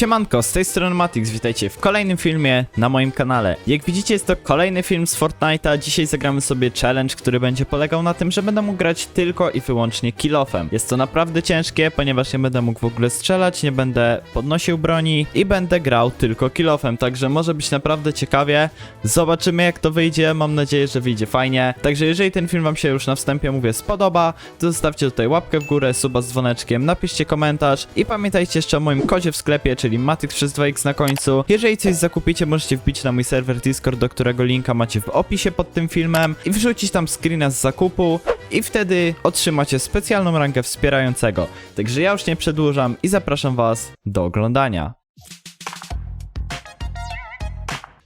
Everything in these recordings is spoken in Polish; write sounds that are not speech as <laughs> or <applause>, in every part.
Siemanko, z tej strony Matix, witajcie w kolejnym filmie na moim kanale. Jak widzicie jest to kolejny film z Fortnite'a, dzisiaj zagramy sobie challenge, który będzie polegał na tym, że będę mógł grać tylko i wyłącznie kill-offem. Jest to naprawdę ciężkie, ponieważ nie będę mógł w ogóle strzelać, nie będę podnosił broni i będę grał tylko kill-offem, także może być naprawdę ciekawie. Zobaczymy jak to wyjdzie, mam nadzieję, że wyjdzie fajnie. Także jeżeli ten film wam się już na wstępie mówię spodoba, to zostawcie tutaj łapkę w górę, suba z dzwoneczkiem, napiszcie komentarz i pamiętajcie jeszcze o moim kodzie w sklepie, czyli Matyk przez 2x na końcu. Jeżeli coś zakupicie, możecie wbić na mój serwer Discord, do którego linka macie w opisie pod tym filmem i wrzucić tam screena z zakupu i wtedy otrzymacie specjalną rangę wspierającego. Także ja już nie przedłużam i zapraszam was do oglądania.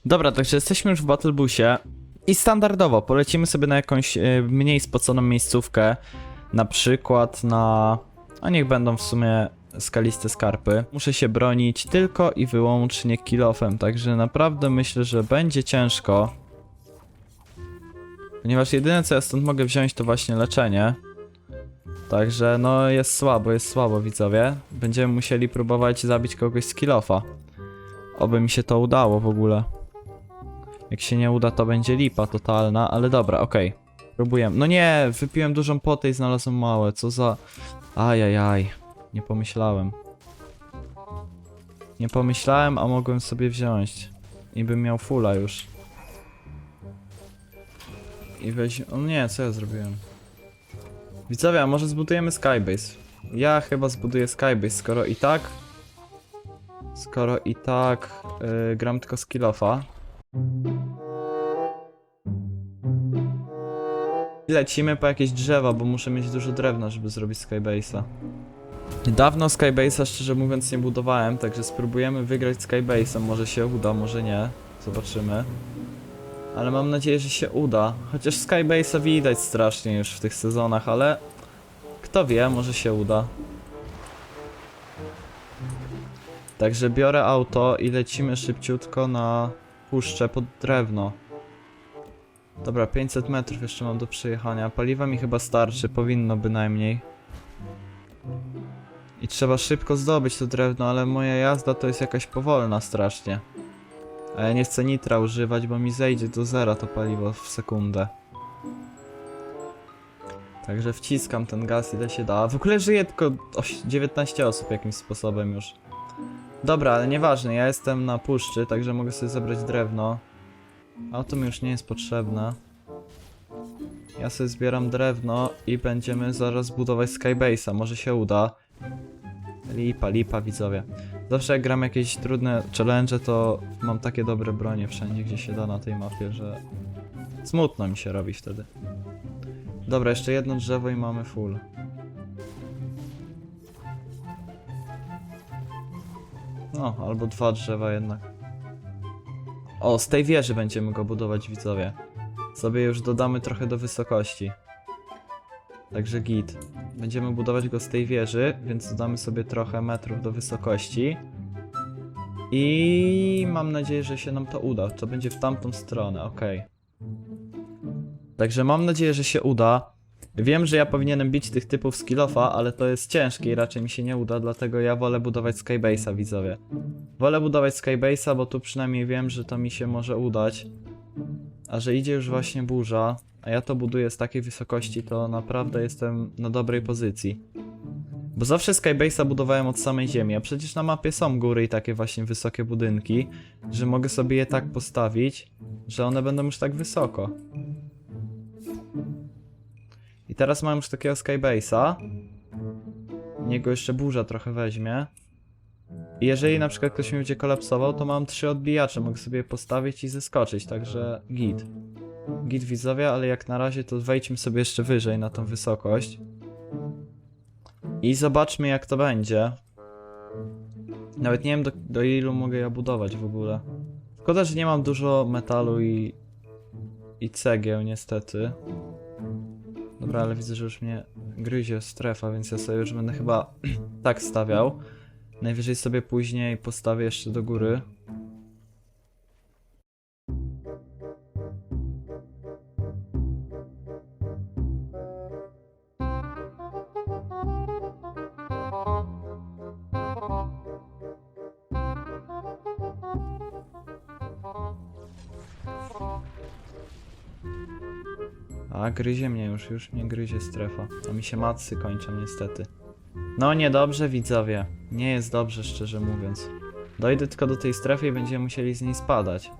Dobra, także jesteśmy już w Battle Busie i standardowo polecimy sobie na jakąś e, mniej spoconą miejscówkę, na przykład na... a niech będą w sumie skaliste skarpy. Muszę się bronić tylko i wyłącznie kilofem, także naprawdę myślę, że będzie ciężko. Ponieważ jedyne co ja stąd mogę wziąć to właśnie leczenie. Także no jest słabo, jest słabo widzowie. Będziemy musieli próbować zabić kogoś z kilofa. Oby mi się to udało w ogóle. Jak się nie uda, to będzie lipa totalna, ale dobra, okej. Próbujemy. No nie, wypiłem dużą potę i znalazłem małe, co za... Ajajaj, nie pomyślałem. Nie pomyślałem, a mogłem sobie wziąć. I bym miał fulla już. I weź... O nie, co ja zrobiłem? Widzowie, a może zbudujemy Skybase? Ja chyba zbuduję Skybase, skoro i tak... Skoro i tak yy, gram tylko skillofa. Lecimy po jakieś drzewa, bo muszę mieć dużo drewna, żeby zrobić Skybase'a. Dawno Skybase'a szczerze mówiąc nie budowałem, także spróbujemy wygrać Skybase'em. Może się uda, może nie. Zobaczymy. Ale mam nadzieję, że się uda. Chociaż Skybase'a widać strasznie już w tych sezonach, ale... Kto wie, może się uda. Także biorę auto i lecimy szybciutko na puszczę pod drewno. Dobra, 500 metrów jeszcze mam do przejechania. Paliwa mi chyba starczy, powinno bynajmniej. I trzeba szybko zdobyć to drewno, ale moja jazda to jest jakaś powolna strasznie. A ja nie chcę nitra używać, bo mi zejdzie do zera to paliwo w sekundę. Także wciskam ten gaz ile się da. W ogóle żyje tylko oś- 19 osób jakimś sposobem już. Dobra, ale nieważne, ja jestem na puszczy, także mogę sobie zebrać drewno. Auto mi już nie jest potrzebne. Ja sobie zbieram drewno i będziemy zaraz budować Skybase'a, może się uda. Lipa, lipa widzowie. Zawsze jak gram jakieś trudne challenge, to mam takie dobre bronie wszędzie, gdzie się da na tej mapie, że smutno mi się robi wtedy. Dobra, jeszcze jedno drzewo i mamy full. No, albo dwa drzewa jednak. O, z tej wieży będziemy go budować, widzowie. Sobie już dodamy trochę do wysokości. Także git. Będziemy budować go z tej wieży, więc dodamy sobie trochę metrów do wysokości. I mam nadzieję, że się nam to uda. To będzie w tamtą stronę, okej. Także mam nadzieję, że się uda. Wiem, że ja powinienem bić tych typów skillofa, ale to jest ciężkie i raczej mi się nie uda, dlatego ja wolę budować Skybase'a, widzowie. Wolę budować Skybase'a, bo tu przynajmniej wiem, że to mi się może udać. A że idzie już właśnie burza, a ja to buduję z takiej wysokości, to naprawdę jestem na dobrej pozycji. Bo zawsze Skybase'a budowałem od samej ziemi, a przecież na mapie są góry i takie właśnie wysokie budynki, że mogę sobie je tak postawić, że one będą już tak wysoko. I teraz mam już takiego Skybase'a. Niego jeszcze burza trochę weźmie. Jeżeli na przykład ktoś mi będzie kolapsował, to mam trzy odbijacze, mogę sobie postawić i zeskoczyć, także git. Git widzowie, ale jak na razie to wejdźmy sobie jeszcze wyżej na tą wysokość. I zobaczmy jak to będzie. Nawet nie wiem do, do ilu mogę ja budować w ogóle. Szkoda, że nie mam dużo metalu i, i cegieł niestety. Dobra, ale widzę, że już mnie gryzie strefa, więc ja sobie już będę chyba <clears throat> tak stawiał. Najwyżej sobie później postawię jeszcze do góry. A gryzie mnie już, już mnie gryzie strefa. A mi się macy kończą niestety. No niedobrze widzowie. Nie jest dobrze, szczerze mówiąc. Dojdę tylko do tej strefy i będziemy musieli z niej spadać.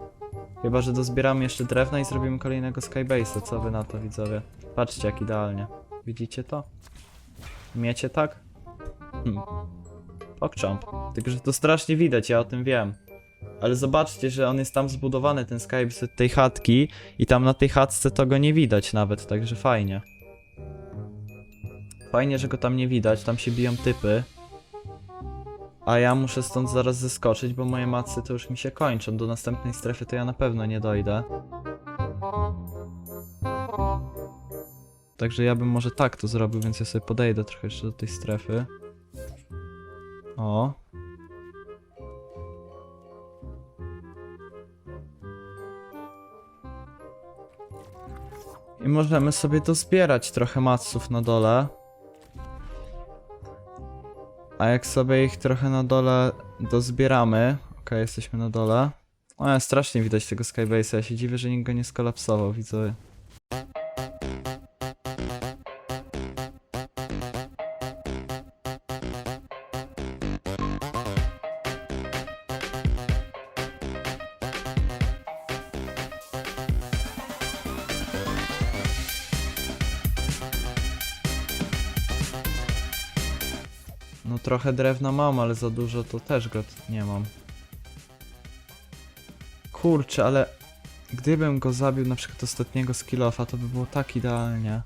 Chyba, że dozbieramy jeszcze drewna i zrobimy kolejnego skybase'a. Co wy na to widzowie? Patrzcie jak idealnie. Widzicie to? Miecie tak? Hmm. Pogchamp. Tylko, że to strasznie widać, ja o tym wiem. Ale zobaczcie, że on jest tam zbudowany, ten skybase od tej chatki i tam na tej chatce to go nie widać nawet, także fajnie. Fajnie, że go tam nie widać, tam się biją typy. A ja muszę stąd zaraz zeskoczyć, bo moje macy to już mi się kończą. Do następnej strefy to ja na pewno nie dojdę. Także ja bym może tak to zrobił, więc ja sobie podejdę trochę jeszcze do tej strefy. O. I możemy sobie dozbierać trochę maców na dole. A jak sobie ich trochę na dole dozbieramy. Okej, jesteśmy na dole. O, strasznie widać tego Skybase'a. Ja się dziwię, że nikt go nie skolapsował, widzowie. Trochę drewna mam, ale za dużo to też go nie mam. Kurczę, ale gdybym go zabił na przykład ostatniego skillofa, to by było tak idealnie.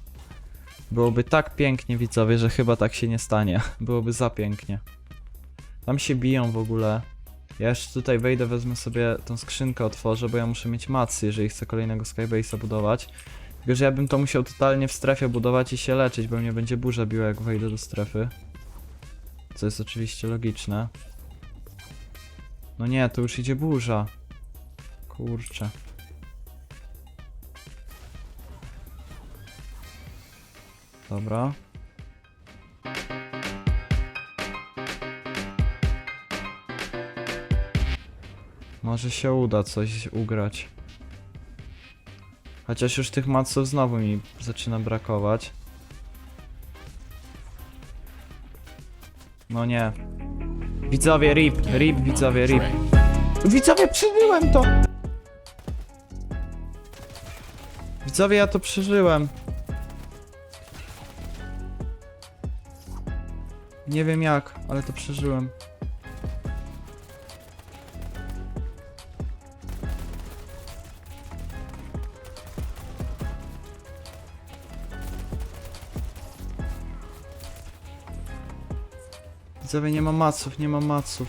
Byłoby tak pięknie, widzowie, że chyba tak się nie stanie. <laughs> Byłoby za pięknie. Tam się biją w ogóle. Ja jeszcze tutaj wejdę, wezmę sobie tą skrzynkę, otworzę, bo ja muszę mieć macy, jeżeli chcę kolejnego Skybase'a budować. Tylko, że ja bym to musiał totalnie w strefie budować i się leczyć, bo mnie będzie burza biła, jak wejdę do strefy. Co jest oczywiście logiczne. No nie, to już idzie burza. Kurczę. Dobra. Może się uda coś ugrać. Chociaż już tych maców znowu mi zaczyna brakować. No nie. Widzowie, rip, rip, widzowie, rip. Widzowie, przeżyłem to! Widzowie, ja to przeżyłem. Nie wiem jak, ale to przeżyłem. Widzowie, nie ma maców, nie ma maców.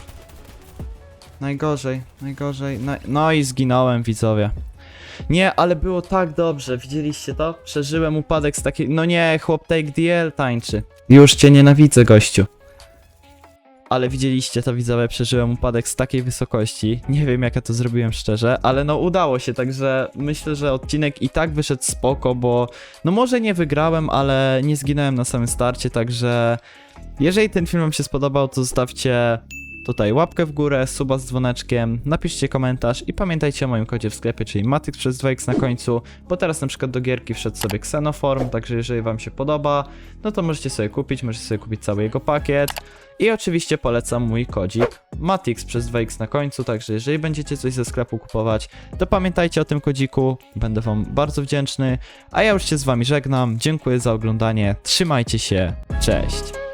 Najgorzej, najgorzej. No, i zginąłem, widzowie. Nie, ale było tak dobrze, widzieliście to? Przeżyłem upadek z takiej... No nie, chłop Take DL tańczy. Już cię nienawidzę, gościu. Ale widzieliście to, widzowie, przeżyłem upadek z takiej wysokości. Nie wiem, jak ja to zrobiłem szczerze, ale no udało się, także myślę, że odcinek i tak wyszedł spoko, bo no może nie wygrałem, ale nie zginąłem na samym starcie, także jeżeli ten film wam się spodobał, to zostawcie tutaj łapkę w górę, suba z dzwoneczkiem, napiszcie komentarz i pamiętajcie o moim kodzie w sklepie, czyli Matyx przez 2x na końcu, bo teraz na przykład do gierki wszedł sobie Xenoform, także jeżeli wam się podoba, no to możecie sobie kupić, możecie sobie kupić cały jego pakiet. I oczywiście polecam mój kodzik Matix przez 2x na końcu, także jeżeli będziecie coś ze sklepu kupować, to pamiętajcie o tym kodziku, będę wam bardzo wdzięczny. A ja już się z wami żegnam, dziękuję za oglądanie, trzymajcie się, cześć!